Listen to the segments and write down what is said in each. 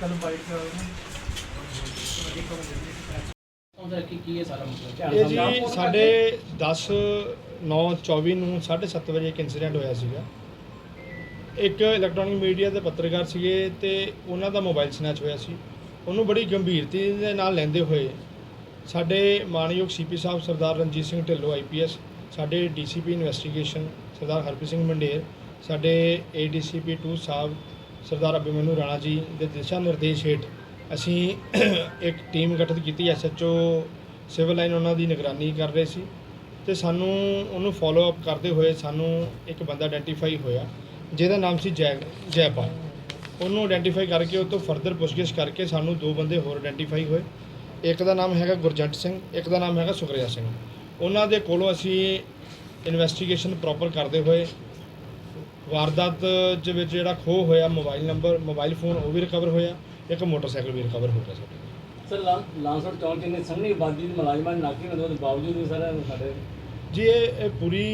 ਕੱਲ ਬਾਈਕ ਕਰਾਉਣਾ ਉਹਦਾ ਕੀ ਕੀ ਹੈ ਸਾਰਾ ਇਹ ਜੀ ਸਾਡੇ 10 9 24 ਨੂੰ 7:30 ਵਜੇ ਇੱਕ ਇਨਸੀਡੈਂਟ ਹੋਇਆ ਸੀਗਾ। ਇੱਕ ਇਲੈਕਟ੍ਰੋਨਿਕ ਮੀਡੀਆ ਦੇ ਪੱਤਰਕਾਰ ਸੀਗੇ ਤੇ ਉਹਨਾਂ ਦਾ ਮੋਬਾਈਲ ਸਨੈਚ ਹੋਇਆ ਸੀ। ਉਹਨੂੰ ਬੜੀ ਗੰਭੀਰਤੀ ਦੇ ਨਾਲ ਲੈਂਦੇ ਹੋਏ ਸਾਡੇ ਮਾਨਯੋਗ ਸੀਪੀ ਸਾਹਿਬ ਸਰਦਾਰ ਰਣਜੀਤ ਸਿੰਘ ਢਿੱਲੋਂ ਆਈਪੀਐਸ ਸਾਡੇ ਡੀਸੀਪੀ ਇਨਵੈਸਟੀਗੇਸ਼ਨ ਸਰਦਾਰ ਹਰਪ੍ਰੀਤ ਸਿੰਘ ਮੰਡੇਰ ਸਾਡੇ ਏਡੀਸੀਪੀ 2 ਸਾਹਿਬ ਸਰਦਾਰ ਅਭਿਮਨੂ ਰਾਣਾ ਜੀ ਦੇ ਦਿਸ਼ਾ ਨਿਰਦੇਸ਼ ਹੇਠ ਅਸੀਂ ਇੱਕ ਟੀਮ ਗਠਿਤ ਕੀਤੀ ਐਸਐਚਓ ਸਿਵਲ ਲਾਈਨ ਉਹਨਾਂ ਦੀ ਨਿਗਰਾਨੀ ਕਰ ਰਹੇ ਸੀ ਤੇ ਸਾਨੂੰ ਉਹਨੂੰ ਫਾਲੋ ਅਪ ਕਰਦੇ ਹੋਏ ਸਾਨੂੰ ਇੱਕ ਬੰਦਾ ਆਇਡੈਂਟੀਫਾਈ ਹੋਇਆ, ਜਿਹਦਾ ਨਾਮ ਸੀ ਜੈ, ਜੈਪਾਲ। ਉਹਨੂੰ ਆਇਡੈਂਟੀਫਾਈ ਕਰਕੇ ਉਹ ਤੋਂ ਫਰਦਰ ਪੁੱਛਗਿੱਛ ਕਰਕੇ ਸਾਨੂੰ ਦੋ ਬੰਦੇ ਹੋਰ ਆਇਡੈਂਟੀਫਾਈ ਹੋਏ। ਇੱਕ ਦਾ ਨਾਮ ਹੈਗਾ ਗੁਰਜੰਟ ਸਿੰਘ, ਇੱਕ ਦਾ ਨਾਮ ਹੈਗਾ ਸੁਖਰਿਆ ਸਿੰਘ। ਉਹਨਾਂ ਦੇ ਕੋਲੋਂ ਅਸੀਂ ਇਨਵੈਸਟੀਗੇਸ਼ਨ ਪ੍ਰੋਪਰ ਕਰਦੇ ਹੋਏ ਵਾਰਦਾਤ ਦੇ ਵਿੱਚ ਜਿਹੜਾ ਖੋਹ ਹੋਇਆ ਮੋਬਾਈਲ ਨੰਬਰ ਮੋਬਾਈਲ ਫੋਨ ਉਹ ਵੀ ਰਿਕਵਰ ਹੋਇਆ ਇੱਕ ਮੋਟਰਸਾਈਕਲ ਵੀ ਰਿਕਵਰ ਹੋ ਗਿਆ ਸਾਡੇ ਸਰ ਲਾਂਸਰ ਚੌਂਕ ਕਿੰਨੇ ਸੰਘਣੀ ਆਬਾਦੀ ਦੇ ਮੁਲਾਜ਼ਮਾਂ ਦੀ ਨਾਕੀ ਹੁੰਦੇ ਉਹਦੇ ਬਾਵਜੂਦ ਵੀ ਸਰ ਸਾਡੇ ਜੀ ਇਹ ਇਹ ਪੂਰੀ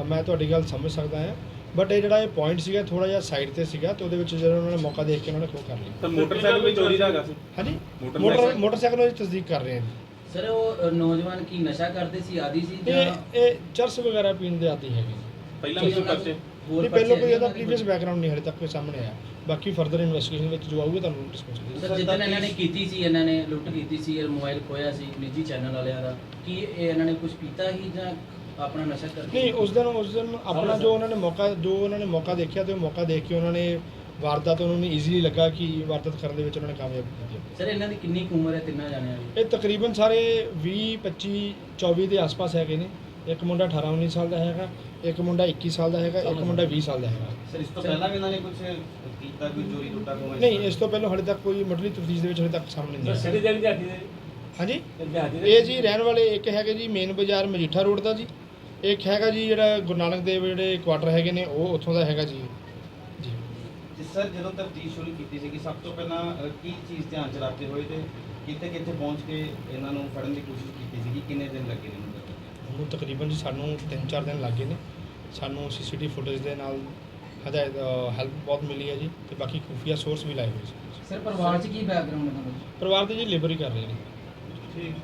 ਅ, ਮੈਂ ਤੁਹਾਡੀ ਗੱਲ ਸਮਝ ਸਕਦਾ ਹਾਂ ਬਟ ਇਹ ਜਿਹੜਾ ਇਹ ਪੁਆਇੰਟ ਸੀਗਾ ਥੋੜਾ ਜਿਹਾ ਸਾਈਡ ਤੇ ਸੀਗਾ ਤੇ ਉਹਦੇ ਵਿੱਚ ਜਦੋਂ ਉਹਨਾਂ ਨੇ ਮੌਕਾ ਦੇਖ ਕੇ ਉਹਨਾਂ ਨੇ ਖੋਹ ਕਰ ਲਿਆ ਤਾਂ ਮੋਟਰਸਾਈਕਲ ਵੀ ਚੋਰੀ ਦਾ ਹੈਗਾ ਸੀ? ਹਾਂਜੀ? ਮੋਟਰਸਾਈਕਲ- ਮੋਟਰ ਮੋਟਰਸਾਈਕਲ ਦੀ ਤਸਦੀਕ ਕਰ ਰਹੇ ਹਾਂ ਜੀ। ਸਰ ਉਹ ਅ, ਨੌਜਵਾਨ ਕੀ ਨਸ਼ਾ ਕਰਦੇ ਸੀ ਆਦੀ ਸੀ ਜਾਂ ਇਹ ਇਹ ਚਰਸ ਵਗੈਰਾ ਪੀਣ ਦੇ ਆਦੀ ਹੈਗੇ ਪਹਿਲਾਂ ਵੀ ਕੋਈ ਪਰਚੇ? ਹੋਰ ਨਹੀਂ ਪਹਿਲਾਂ ਕੋਈ ਇਹਦਾ ਪ੍ਰੀਵੀਅਸ ਬੈਕਗ੍ਰਾਉਂਡ ਨਹੀਂ ਹਲੇ ਤੱਕ ਕੋਈ ਸਾਹਮਣੇ ਆਇਆ। ਬਾਕੀ ਫਰਦਰ ਇਨਵੈਸਟੀਗੇਸ਼ਨ ਵਿੱਚ ਜੋ ਆਊਗਾ ਤੁਹਾਨੂੰ ਡਿਸਕਸ ਕਰਾਂਗੇ ਸਰ ਜਿੱਦਣ ਇਹਨਾਂ ਨੇ ਕੀਤੀ ਸੀ ਇਹਨਾਂ ਨੇ ਲੁੱਟ ਕੀਤੀ ਸੀ ਇਹ ਮੋਬਾਈਲ ਖੋਇਆ ਸੀ ਨਿੱਜੀ ਚੈਨਲ ਵਾਲਿਆਂ ਦਾ ਕੀ ਇਹ ਇਹਨਾਂ ਨੇ ਕੁਝ ਪੀਤਾ ਹੀ ਜਾਂ ਆਪਣਾ ਨਸ਼ਾ ਕਰਕੇ ਨਹੀਂ ਉਸ ਦਿਨ ਉਸ ਦਿਨ ਆਪਣਾ ਜੋ ਉਹਨਾਂ ਨੇ ਮੌਕਾ ਜੋ ਉਹਨਾਂ ਨੇ ਮੌਕਾ ਦੇਖਿਆ ਤੇ ਉਹ ਮੌਕਾ ਦੇਖ ਕੇ ਉਹਨਾਂ ਨੇ ਵਾਰਦਾਤ ਉਹਨਾਂ ਨੂੰ ਈਜ਼ੀਲੀ ਲੱਗਾ ਕਿ ਵਾਰਦਾਤ ਕਰਨ ਦੇ ਵਿੱਚ ਉਹਨਾਂ ਨੇ ਕਾਮਯਾਬ ਕੀਤੀ। ਸਰ ਇਹਨਾਂ ਦੀ ਕਿੰਨੀ ਉਮਰ ਹੈ? ਤਿੰਨਾਂ ਜਾਣਿਆਂ ਦੀ? ਇਹ ਤਕਰੀਬਨ ਸਾਰੇ 20 25 24 ਦੇ ਆਸ-ਪਾਸ ਹੈਗੇ ਨੇ। ਇੱਕ ਮੁੰਡਾ 18 19 ਸਾਲ ਦਾ ਹੈਗਾ ਇੱਕ ਮੁੰਡਾ 21 ਸਾਲ ਦਾ ਹੈਗਾ ਇੱਕ ਮੁੰਡਾ 20 ਸਾਲ ਦਾ ਹੈਗਾ। ਸਰ ਇਸ ਤੋਂ ਪਹਿਲਾਂ ਵੀ ਇਹਨਾਂ ਨੇ ਕੁਝ ਕੀਤਾ ਕੋਈ ਚੋਰੀ ਲੁੱਟਾ ਕੋਈ ਨਹੀਂ ਇਸ ਤੋਂ ਪਹਿਲਾਂ ਹਾਲੇ ਤੱਕ ਕੋਈ ਮੁੱਢਲੀ ਤਫਤੀਸ਼ ਦੇ ਵਿੱਚ ਹਾਲੇ ਤੱਕ ਸਾਹਮਣੇ ਨਹੀਂ ਸਰ ਆਇਆ ਸਿਟੀ ਦੇ? ਦਿਹਾੜੀ ਦੇ ਹਾਂਜੀ ਇਹ ਜੀ ਰਹਿਣ ਵਾਲੇ ਇੱਕ ਹੈਗੇ ਜੀ ਮੇਨ ਬਾਜ਼ਾਰ ਮਜੀਠਾ ਰੋਡ ਦਾ ਜੀ। ਇੱਕ ਹੈਗਾ ਜੀ ਜਿਹੜਾ ਗੁਰੂ ਨਾਨਕ ਦੇਵ ਜਿਹੜੇ ਕੁਆਟਰ ਹੈਗੇ ਨੇ ਉਹ ਉੱਥੋਂ ਦਾ ਹੈਗਾ ਜੀ। ਜੀ। ਸਰ ਜਦੋਂ ਤਫਤੀਸ਼ ਸ਼ੁਰੂ ਕੀਤੀ ਸੀ ਕਿ ਸਭ ਤੋਂ ਪਹਿਲਾਂ ਕੀ ਚੀਜ਼ ਧਿਆਨ ਚ ਰੱਖਦੇ ਹੋਏ ਤੇ ਕਿੱਥੇ ਕਿੱਥੇ ਪਹੁੰਚ ਕੇ ਇਹਨਾਂ ਨੂੰ ਫੜਨ ਦੀ ਕੋਸ਼ਿਸ਼ ਕੀਤੀ ਸੀ ਕਿ ਕਿੰਨੇ ਦਿਨ ਲੱਗੇ ਨੇ? ਉਹਨੂੰ ਤਕਰੀਬਨ ਜੀ ਸਾਨੂੰ 3-4 ਦਿਨ ਲੱਗੇ ਨੇ। ਸਾਨੂੰ ਸੀਸੀਟੀਵੀ ਫੁਟੇਜ ਦੇ ਨਾਲ ਹਦਾਇਤ ਹੈਲਪ ਬਹੁਤ ਮਿਲੀ ਹੈ ਜੀ ਤੇ ਬਾਕੀ ਖੁਫੀਆ ਸੋਰਸ ਵੀ ਲਾਏ ਹੋਏ ਸੀ। ਸਰ ਪਰਿਵਾਰ 'ਚ ਕੀ ਬੈਕਗ੍ਰਾਉਂਡ ਹੈ ਪਰਿਵਾਰ ਦੇ ਜੀ ਲੇਬਰ ਹੀ ਕਰ ਰਹੇ ਨੇ। ਠੀਕ